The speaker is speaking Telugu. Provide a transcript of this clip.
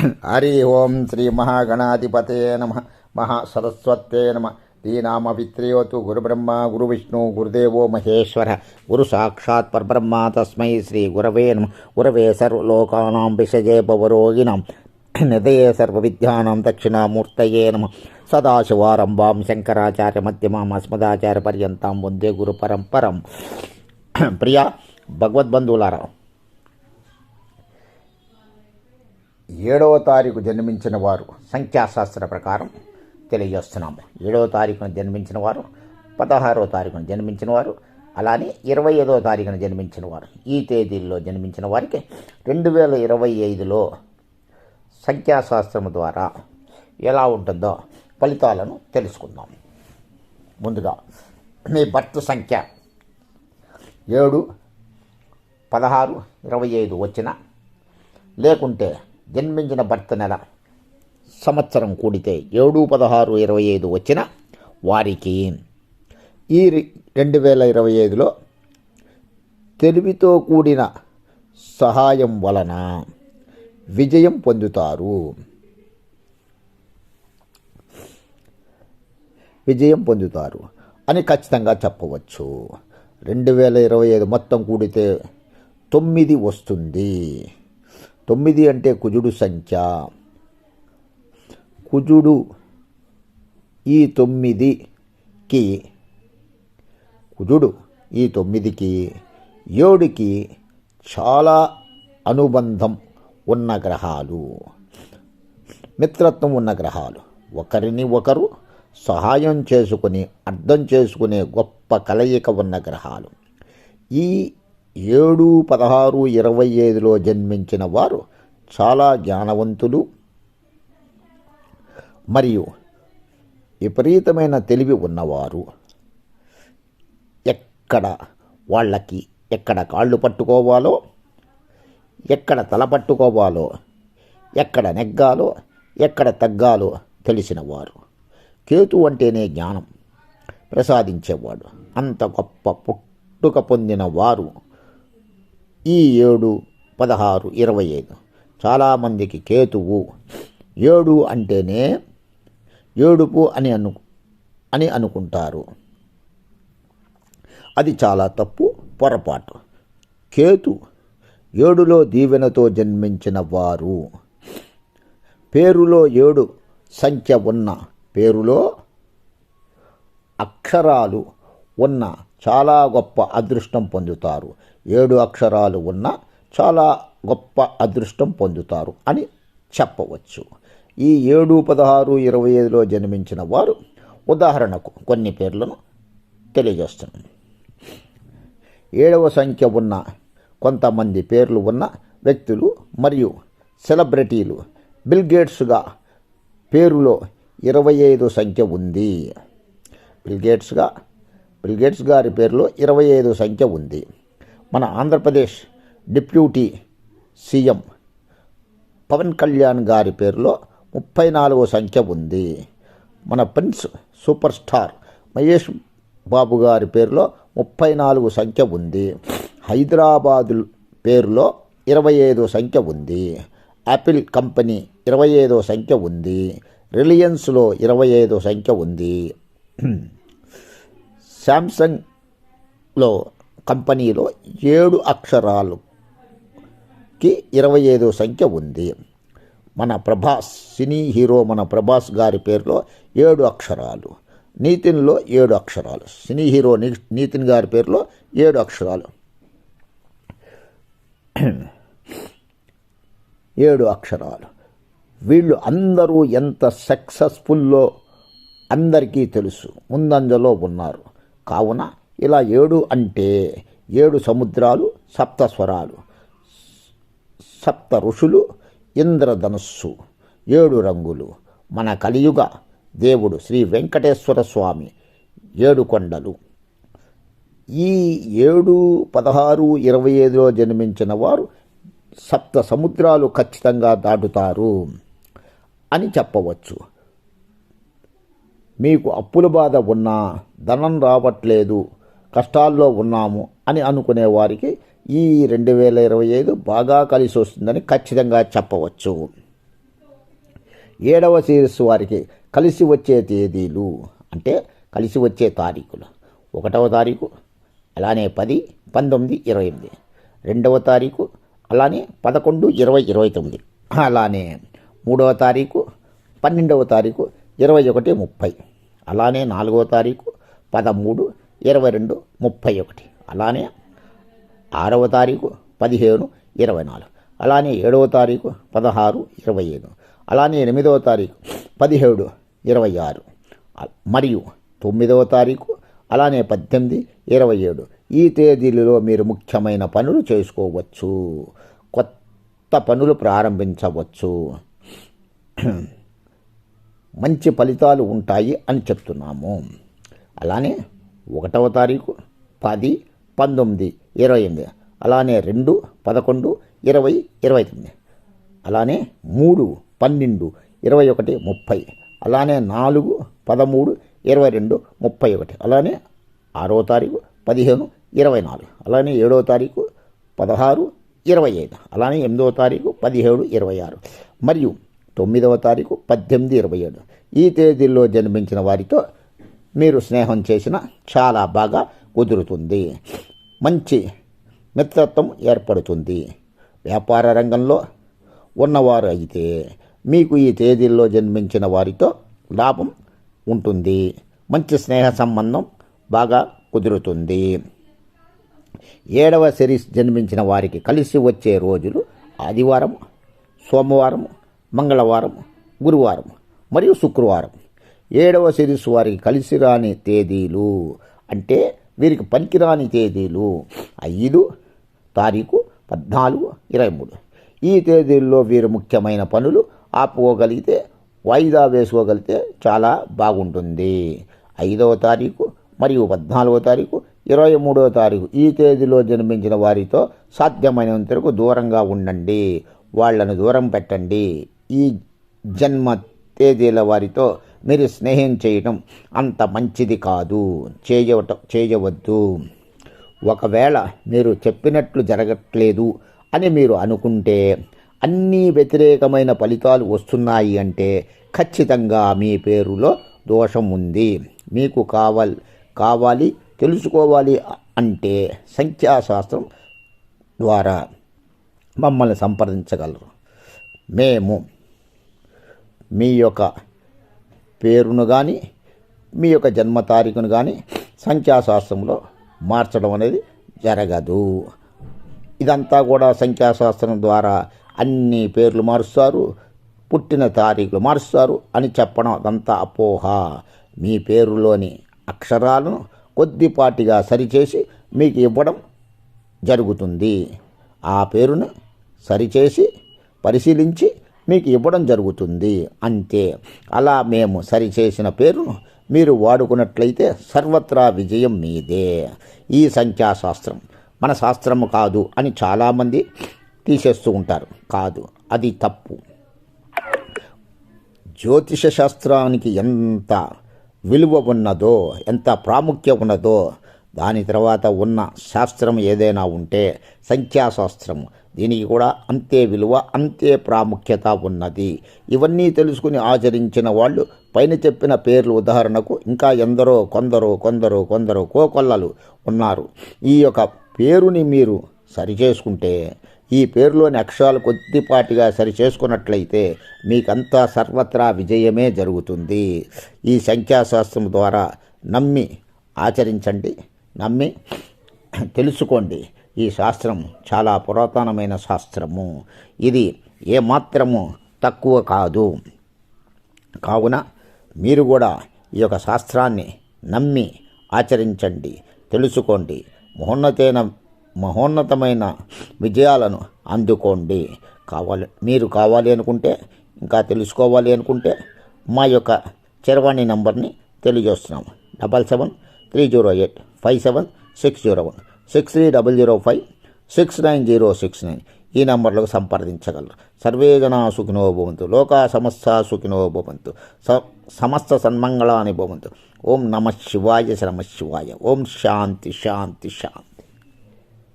హరి ఓం శ్రీ మహాగణాధిపతే నమ. మహాసరస్వతే నమ. దీనామవిత్రేయోతు గురుబ్రహ్మ గురువిష్ణు గురుదేవో మహేశ్వర. గురు సాక్షాత్ పరబ్రహ్మ తస్మై శ్రీ గురవే నమ. గురవే సర్వలోకానాం విషజే పవరోగిణం నిదయే సర్వవిద్యానాం దక్షిణామూర్తయే నమ. సదాశివారంభాం శంకరాచార్య మధ్యమాం అస్మదాచార్య పర్యంతం వందే గురు పరంపరం. ప్రియ భగవద్బంధువులారా ఏడవ తారీఖు జన్మించిన వారు సంఖ్యాశాస్త్ర ప్రకారం తెలియజేస్తున్నాము. ఏడవ తారీఖున జన్మించిన వారు పదహారవ తారీఖున జన్మించిన వారు అలానే ఇరవై ఐదవ తారీఖున జన్మించిన వారు. ఈ తేదీల్లో జన్మించిన వారికి రెండు వేల ఇరవై ఐదులో సంఖ్యాశాస్త్రం ద్వారా ఎలా ఉంటుందో ఫలితాలను తెలుసుకుందాం. ముందుగా మీ బర్త్ సంఖ్య ఏడు పదహారు ఇరవై ఐదు వచ్చిన లేకుంటే జన్మించిన భర్త నెల సంవత్సరం కూడితే ఏడు పదహారు ఇరవై ఐదు వచ్చిన వారికి ఈ రెండు వేల ఇరవై ఐదులో తెలివితో కూడిన సహాయం వలన విజయం పొందుతారు. విజయం పొందుతారు అని ఖచ్చితంగా చెప్పవచ్చు. రెండు వేల ఇరవై ఐదు మొత్తం కూడితే తొమ్మిది వస్తుంది. తొమ్మిది అంటే కుజుడు సంఖ్య. కుజుడు ఈ తొమ్మిదికి కుజుడు ఈ తొమ్మిదికి ఏడుకి చాలా అనుబంధం ఉన్న గ్రహాలు. మిత్రత్వం ఉన్న గ్రహాలు. ఒకరిని ఒకరు సహాయం చేసుకుని అర్థం చేసుకునే గొప్ప కలయిక ఉన్న గ్రహాలు. ఈ ఏడు పదహారు ఇరవై ఐదులో జన్మించిన వారు చాలా జ్ఞానవంతులు. మరియు విపరీతమైన తెలివి ఉన్నవారు. ఎక్కడ వాళ్ళకి ఎక్కడ కాళ్ళు పట్టుకోవాలో ఎక్కడ తల పట్టుకోవాలో ఎక్కడ నెగ్గాలో ఎక్కడ తగ్గాలో తెలిసినవారు కేతు అంటేనే జ్ఞానం ప్రసాదించేవాడు. అంత గొప్ప పుట్టుక పొందిన వారు ఈ ఏడు పదహారు ఇరవై ఐదు. చాలామందికి కేతువు ఏడు అంటేనే ఏడుపు అని అను అని అనుకుంటారు. అది చాలా తప్పు పొరపాటు. కేతు ఏడులో దీవెనతో జన్మించిన వారు. పేరులో ఏడు సంఖ్య ఉన్న పేరులో అక్షరాలు ఉన్న చాలా గొప్ప అదృష్టం పొందుతారు. ఏడు అక్షరాలు ఉన్న చాలా గొప్ప అదృష్టం పొందుతారు అని చెప్పవచ్చు. ఈ ఏడు పదహారు ఇరవై ఐదులో జన్మించిన వారు ఉదాహరణకు కొన్ని పేర్లను తెలియజేస్తున్నాను. ఏడవ సంఖ్య ఉన్న కొంతమంది పేర్లు ఉన్న వ్యక్తులు మరియు సెలబ్రిటీలు. బిల్గేట్స్గా పేరులో ఇరవై ఐదు సంఖ్య ఉంది. బిల్గేట్స్గా గేట్స్గా బిల్ గేట్స్ గారి పేరులో ఇరవై ఐదు సంఖ్య ఉంది. మన ఆంధ్రప్రదేశ్ డిప్యూటీ సీఎం పవన్ కళ్యాణ్ గారి పేరులో ముప్పై నాలుగో సంఖ్య ఉంది. మన prince super star Mahesh Babu గారి పేరులో ముప్పై నాలుగు సంఖ్య ఉంది. హైదరాబాదు పేరులో ఇరవై ఐదో సంఖ్య ఉంది. యాపిల్ కంపెనీ ఇరవై ఐదో సంఖ్య ఉంది. రిలయన్స్లో ఇరవై ఐదో సంఖ్య ఉంది. శాంసంగ్లో కంపెనీలో ఏడు అక్షరాలుకి ఇరవై ఐదో సంఖ్య ఉంది. మన ప్రభాస్ సినీ హీరో మన ప్రభాస్ గారి పేరులో ఏడు అక్షరాలు నీతిన్లో ఏడు అక్షరాలు సినీ హీరో నీతిన్ గారి పేరులో ఏడు అక్షరాలు. ఏడు అక్షరాలు. వీళ్ళు అందరూ ఎంత సక్సెస్ఫుల్లో అందరికీ తెలుసు. ముందంజలో ఉన్నారు. కావున ఇలా ఏడు అంటే ఏడు సముద్రాలు సప్త స్వరాలు సప్త ఋషులు ఇంద్రధనుస్సు ఏడు రంగులు. మన కలియుగ దేవుడు శ్రీ వెంకటేశ్వర స్వామి ఏడు కొండలు. ఈ ఏడు పదహారు ఇరవై ఐదులో జన్మించిన వారు సప్త సముద్రాలు ఖచ్చితంగా దాటుతారు అని చెప్పవచ్చు. మీకు అప్పుల బాధ ఉన్నా ధనం రావట్లేదు కష్టాల్లో ఉన్నాము అని అనుకునే వారికి ఈ రెండు వేల ఇరవై ఐదు బాగా కలిసి వస్తుందని ఖచ్చితంగా చెప్పవచ్చు. ఏడవ సిరీస్ వారికి కలిసి వచ్చే తేదీలు అంటే కలిసి వచ్చే తారీఖులు. ఒకటవ తారీఖు అలానే పది పంతొమ్మిది ఇరవై ఎనిమిది. రెండవ తారీఖు అలానే పదకొండు ఇరవై ఇరవై తొమ్మిది. అలానే మూడవ తారీఖు పన్నెండవ తారీఖు ఇరవై ఒకటి ముప్పై. అలానే నాలుగో తారీఖు పదమూడు ఇరవై రెండు ముప్పై ఒకటి. అలానే ఆరవ తారీఖు పదిహేను ఇరవై నాలుగు. అలానే ఏడవ తారీఖు పదహారు ఇరవై ఐదు. అలానే ఎనిమిదవ తారీఖు పదిహేడు ఇరవై ఆరు. మరియు తొమ్మిదవ తారీఖు అలానే పద్దెనిమిది ఇరవై ఏడు. ఈ తేదీలలో మీరు ముఖ్యమైన పనులు చేసుకోవచ్చు. కొత్త పనులు ప్రారంభించవచ్చు. మంచి ఫలితాలు ఉంటాయి అని చెప్తున్నాము. అలానే ఒకటవ తారీఖు పది పంతొమ్మిది ఇరవై ఎనిమిది అలానే రెండు పదకొండు ఇరవై ఇరవై తొమ్మిది అలానే మూడు పన్నెండు ఇరవై ఒకటి ముప్పై అలానే నాలుగు పదమూడు ఇరవై రెండు ముప్పై ఒకటి అలానే ఆరో తారీఖు పదిహేను ఇరవై నాలుగు అలానే ఏడో తారీఖు పదహారు ఇరవై ఐదు అలానే ఎనిమిదవ తారీఖు పదిహేడు ఇరవై ఆరు. మరియు తొమ్మిదవ తారీఖు పద్దెనిమిది ఇరవై ఏడు. ఈ తేదీల్లో జన్మించిన వారితో మీరు స్నేహం చేసిన చాలా బాగా కుదురుతుంది. మంచి మిత్రత్వం ఏర్పడుతుంది. వ్యాపార రంగంలో ఉన్నవారు అయితే మీకు ఈ తేదీల్లో జన్మించిన వారితో లాభం ఉంటుంది. మంచి స్నేహ సంబంధం బాగా కుదురుతుంది. ఏడవ సిరీస్ జన్మించిన వారికి కలిసి వచ్చే రోజులు ఆదివారం సోమవారం మంగళవారం గురువారం మరియు శుక్రవారం. ఏడవ సిరీస్ వారికి కలిసి రాని తేదీలు అంటే వీరికి పనికిరాని తేదీలు ఐదు తారీఖు పద్నాలుగు ఇరవై మూడు. ఈ తేదీల్లో వీరు ముఖ్యమైన పనులు ఆపుకోగలిగితే వాయిదా వేసుకోగలిగితే చాలా బాగుంటుంది. ఐదవ తారీఖు మరియు పద్నాలుగవ తారీఖు ఇరవై మూడవ తారీఖు ఈ తేదీలో జన్మించిన వారితో సాధ్యమైనంత వరకు దూరంగా ఉండండి. వాళ్ళను దూరం పెట్టండి. ఈ జన్మ తేదీల వారితో మీరు స్నేహం చేయటం అంత మంచిది కాదు. చేయవట చేయవద్దు. ఒకవేళ మీరు చెప్పినట్లు జరగట్లేదు అని మీరు అనుకుంటే అన్నీ వ్యతిరేకమైన ఫలితాలు వస్తున్నాయి అంటే ఖచ్చితంగా మీ పేరులో దోషం ఉంది. మీకు కావాలి కావాలి తెలుసుకోవాలి అంటే సంఖ్యాశాస్త్రం ద్వారా మమ్మల్ని సంప్రదించగలరు. మేము మీ యొక్క పేరును కానీ మీ యొక్క జన్మ తారీఖును కానీ సంఖ్యాశాస్త్రంలో మార్చడం అనేది జరగదు. ఇదంతా కూడా సంఖ్యాశాస్త్రం ద్వారా అన్ని పేర్లు మారుస్తారు పుట్టిన తారీఖులు మారుస్తారు అని చెప్పడం అదంతా అపోహ. మీ పేరులోని అక్షరాలను కొద్దిపాటిగా సరిచేసి మీకు ఇవ్వడం జరుగుతుంది. ఆ పేరును సరిచేసి పరిశీలించి మీకు ఇవ్వడం జరుగుతుంది అంతే. అలా మేము సరిచేసిన పేరును మీరు వాడుకున్నట్లయితే సర్వత్రా విజయం మీదే. ఈ సంఖ్యాశాస్త్రం. మన శాస్త్రము కాదు అని చాలామంది తీసేస్తూ ఉంటారు. కాదు అది తప్పు. జ్యోతిష శాస్త్రానికి ఎంత విలువ ఉన్నదో ఎంత ప్రాముఖ్యం ఉన్నదో దాని తర్వాత ఉన్న శాస్త్రం ఏదైనా ఉంటే సంఖ్యాశాస్త్రం. దీనికి కూడా అంతే విలువ అంతే ప్రాముఖ్యత ఉన్నది. ఇవన్నీ తెలుసుకుని ఆచరించిన వాళ్ళు పైన చెప్పిన పేర్లు ఉదాహరణకు ఇంకా ఎందరో కొందరు కొందరు కొందరు కోకొల్లలు ఉన్నారు. ఈ యొక్క పేరుని మీరు సరిచేసుకుంటే ఈ పేరులోని అక్షరాలు కొద్దిపాటిగా సరి చేసుకున్నట్లయితే మీకంతా సర్వత్రా విజయమే జరుగుతుంది. ఈ సంఖ్యాశాస్త్రం ద్వారా నమ్మి ఆచరించండి. నమ్మి తెలుసుకోండి. ఈ శాస్త్రం చాలా పురాతనమైన శాస్త్రము. ఇది ఏమాత్రము తక్కువ కాదు. కావున మీరు కూడా ఈ యొక్క శాస్త్రాన్ని నమ్మి ఆచరించండి. తెలుసుకోండి. మహోన్నతైన మహోన్నతమైన విజయాలను అందుకోండి. కావాలి మీరు కావాలి అనుకుంటే ఇంకా తెలుసుకోవాలి అనుకుంటే మా యొక్క చరవాణి నంబర్ని తెలియజేస్తున్నాం. Double seven three zero eight five seven six zero one six three double zero five six nine zero six nine ఈ నంబర్లకు సంప్రదించగలరు. సర్వే జనా సుఖినో భవంతు. లోకా సమస్త సుఖినో భవంతు. స సమస్త సన్మంగళాని భవంతు. ఓం నమ శివాయ నమ శివాయ. ఓం శాంతి శాంతి శాంతి.